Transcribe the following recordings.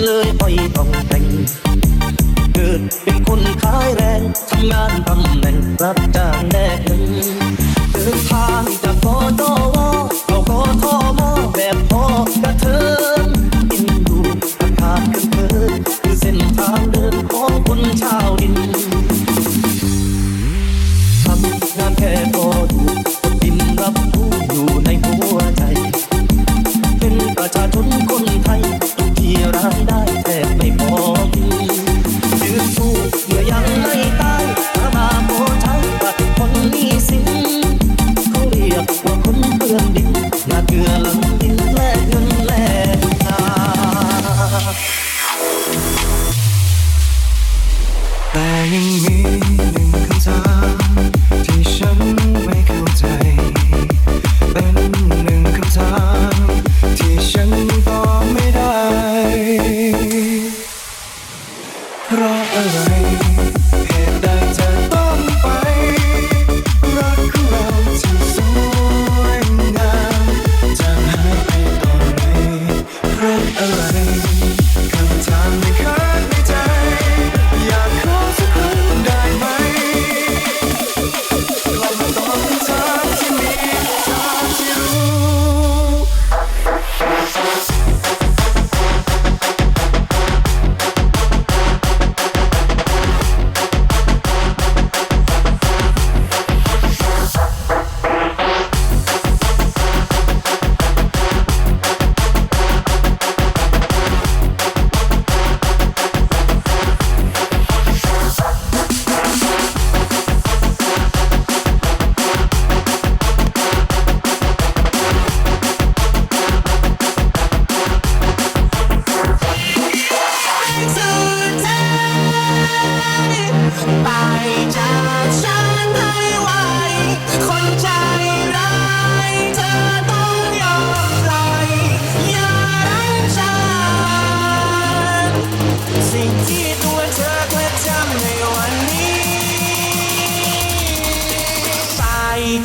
love, you.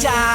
ya.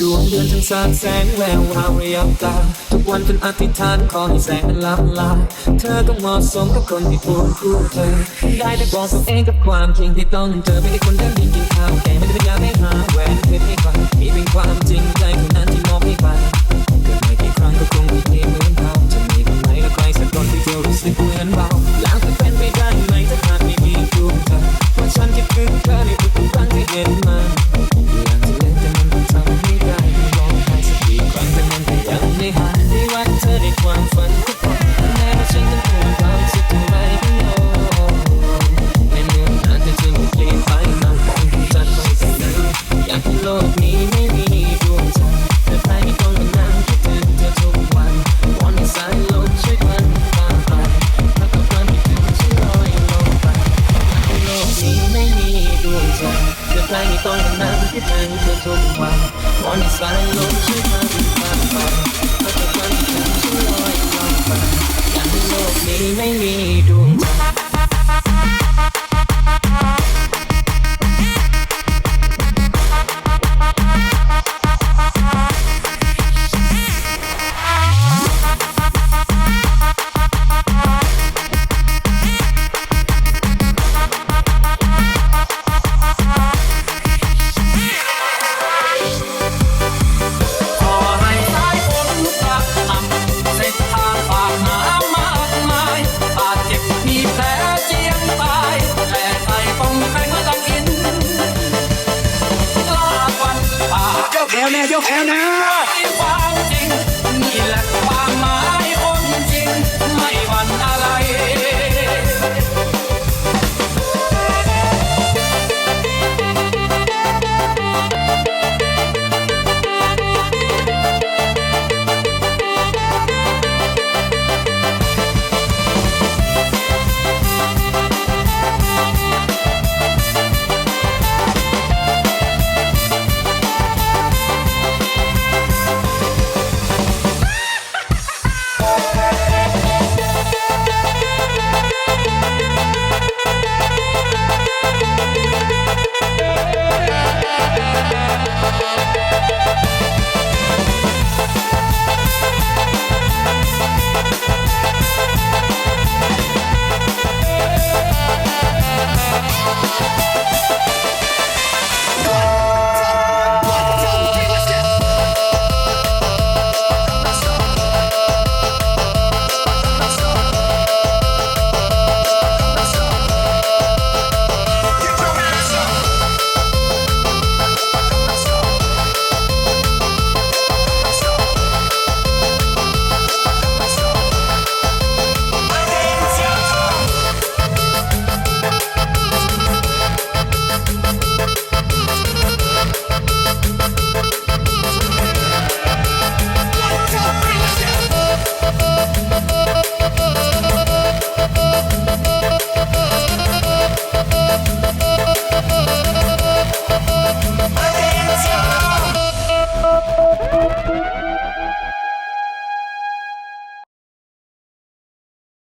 ดวงเดือนทั้งสาดแสงแวววาวระยับตา ทุกวันเป็นอธิษฐานขอให้แสงนั้นลับลา เธอต้องเหมาะสมกับคนที่ควรคู่เธอ ได้แต่บอกตัวเองกับความจริงที่ต้องเจอไม่ใช่คนเดินดินกินข้าวแกไม่ได้พยายามให้หาแหวนเพื่อให้ใครมีเป็นความจริงใจคนนั้นที่มอบให้ไปเกิดไม่กี่ครั้งก็คงไม่เหมือนเขาจะมีบ้างไหมละใครสักคนที่เธอรู้สึกเหมือนเบา ไม่มีดู ยกแถ